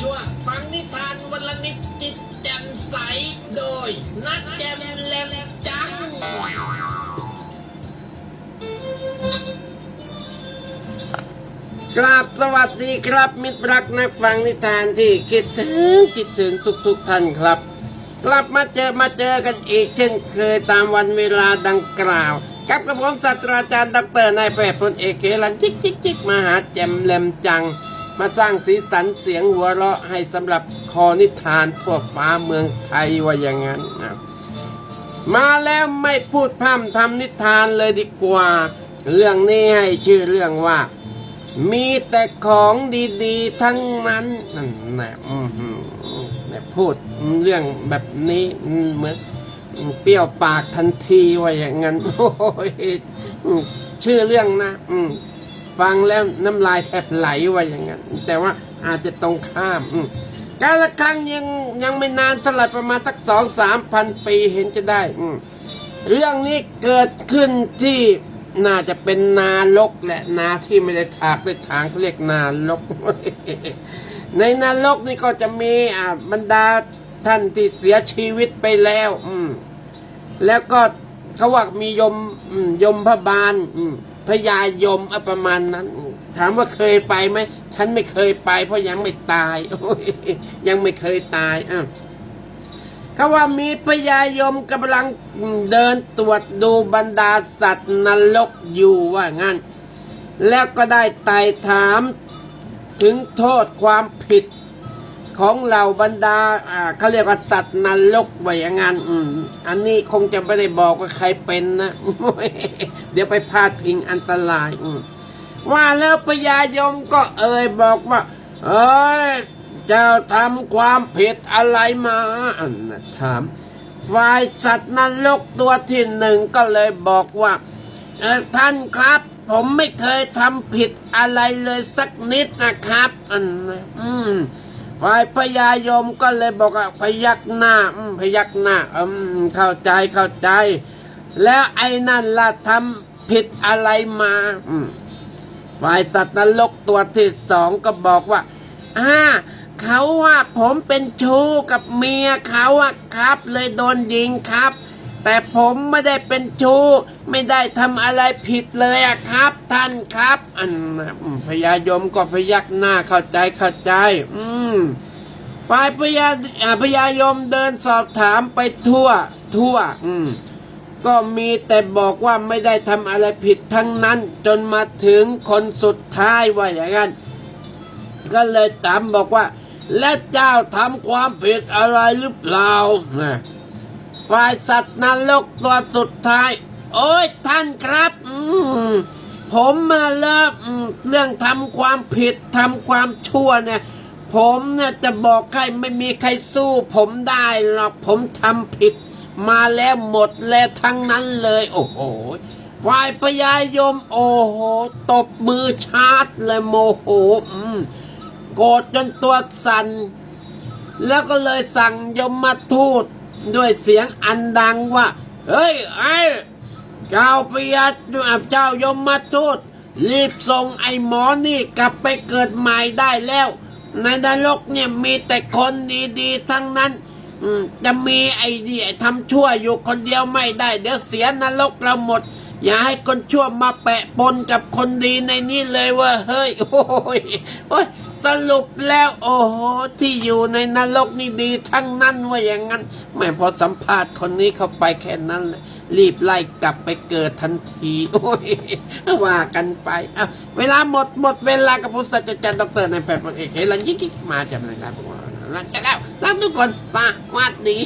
ช่วงฟังนิทานวันละนิดจิตแจ่มใสโดย นัดแจ่มแลมจัง กราบสวัสดีครับ มิตรรักนักฟังนิทานที่คิดถึงคิดถึงทุกๆทท่านครับ กลับมาเจอมาเจอกันอีกเช่นเคยตามวันเวลาดังกล่าวกับกระผมศาสตราจารย์ดรนายแพทย์พลเอกเขลันจิกจิกจิกมหาแจมแหลมจัง มาสร้างสีสันเสียงหัวเราะให้สำหรับคอนิทานทั่วฟ้าเมืองไทยว่าอย่างนั้นนะมาแล้วไม่พูดพร่ำทำนิทานเลยดีกว่า เรื่องนี้ให้ชื่อเรื่องว่า มีแต่ของดีๆ ทั้งนั้นนั่นแหละพูดเรื่องแบบนี้เหมือนเปรี้ยวปากทันทีว่าอย่างนั้นโอ้ยชื่อเรื่องนะ อืม ฟังแล้วน้ำลายแทบไหลว่าอย่างนั้น แต่ว่าอาจจะตรงข้ามการละครั้งยังยังไม่นานเท่าไหร่ประมาณสักสองสามพันปีเห็นจะได้ เรื่องนี้เกิดขึ้นที่น่าจะเป็นนาลกและนาที่ไม่ได้ถากด้วยทางเขาเรียกนาลก ในนาลกนี่ก็จะมีอ่าบรรดาท่านที่เสียชีวิตไปแล้ว อืม แล้วก็เขาว่ามียมอืมยมพบาล อืม พญายมอะประมาณนั้น ถามว่าเคยไปไหมฉันไม่เคยไป เพราะยังไม่ตายยยังไม่เคยตายอะเขาว่ามีพญายมกำลังเดินตรวจดูบรรดาสัตว์นรกอยู่ว่างั้น แล้วก็ได้ไต่ถามถึงโทษความผิด ของเหล่าบรรดาอ่าเขาเรียกว่าสัตว์นรกว่าอย่างงั้นอืมอันนี้คงจะไม่ได้บอกว่าใครเป็นนะ เดี๋ยวไปพาดพิงอันตรายอืมว่าแล้วพญายมก็เอ่ยบอกว่า เอ้ยเจ้าทำความผิดอะไรมาอันนะถามฝ่ายสัตว์นรกตัวที่หนึ่งก็เลยบอกว่าเออท่านครับ ผมไม่เคยทำผิดอะไรเลยสักนิดนะครับ อันนะอืม ฝ่ายพญายมก็เลยบอกว่าพยักหน้าอืมพยักหน้าอืมเข้าใจเข้าใจ แล้วไอ้นั่นล่ะทำผิดอะไรมาอืมฝ่ายสัตว์นรกตัวที่สองก็บอกว่าอ่าเขาว่าผมเป็นชู้กับเมียเขาอะครับ เลยโดนยิงครับ แต่ผมไม่ได้เป็นชู้ ไม่ได้ทำอะไรผิดเลยอะครับ ท่านครับ อันน่ะอืมพญายมก็พยักหน้าเข้าใจเข้าใจ อืม ฝ่ายพญาพญายมเดินสอบถามไปทั่วทั่ว อืมก็มีแต่บอกว่าไม่ได้ทำอะไรผิดทั้งนั้น จนมาถึงคนสุดท้ายว่าอย่างนั้น ก็เลยถามบอกว่า แล้วเจ้าทำความผิดอะไรหรือเปล่านะฝ่ายสัตว์นรกตัวสุดท้าย โอ้ยท่านครับอืผมมาเลิกเรื่องทำความผิดทำความชั่วเนี่ย ผมเนี่ยจะบอกให้ไม่มีใครสู้ ผมได้หรอกผมทำผิด มาแล้วหมดแล้วทั้งนั้นเลย โอ้โหฝ่ายพญายม โอ้โห ตบมือชาร์จเลยโมโหโกรธจนตัวสั่นแล้วก็เลยสั่งยมมาทูตด้วยเสียงอันดังว่า เฮ้ยไอ้เจ้าพยาเจ้ายมมาทูตรีบส่งไอ้หมอนี่กลับไปเกิดใหม่ได้แล้ว ในนรกเนี่ยมีแต่คนดีๆ ทั้งนั้นจะมีไอ้นี่ไอ้ทำชั่วอยู่คนเดียวไม่ได้ เดี๋ยวเสียนรกเราหมด อย่าให้คนชั่วมาแปะปนกับคนดีในนี้เลยว่าเฮ้ย โอ้ยโอ้ยสรุปแล้ว โอ้โหที่อยู่ในนรกนี่ดีทั้งนั้นว่าอย่างนั้นแม่พอสัมภาษณ์คนนี้เข้าไปแค่นั้นเลย รีบไล่กลับไปเกิดทันทีโอ้ยว่ากันไปเอาเวลาหมดหมดเวลากับผู้ศาสตราจารย์ดอกเตอรนายแพทย์พลเอกเฮลันยิ่งมาจากรายการพวกเราแล้วจะแล้วลาทุกคนสวัสดี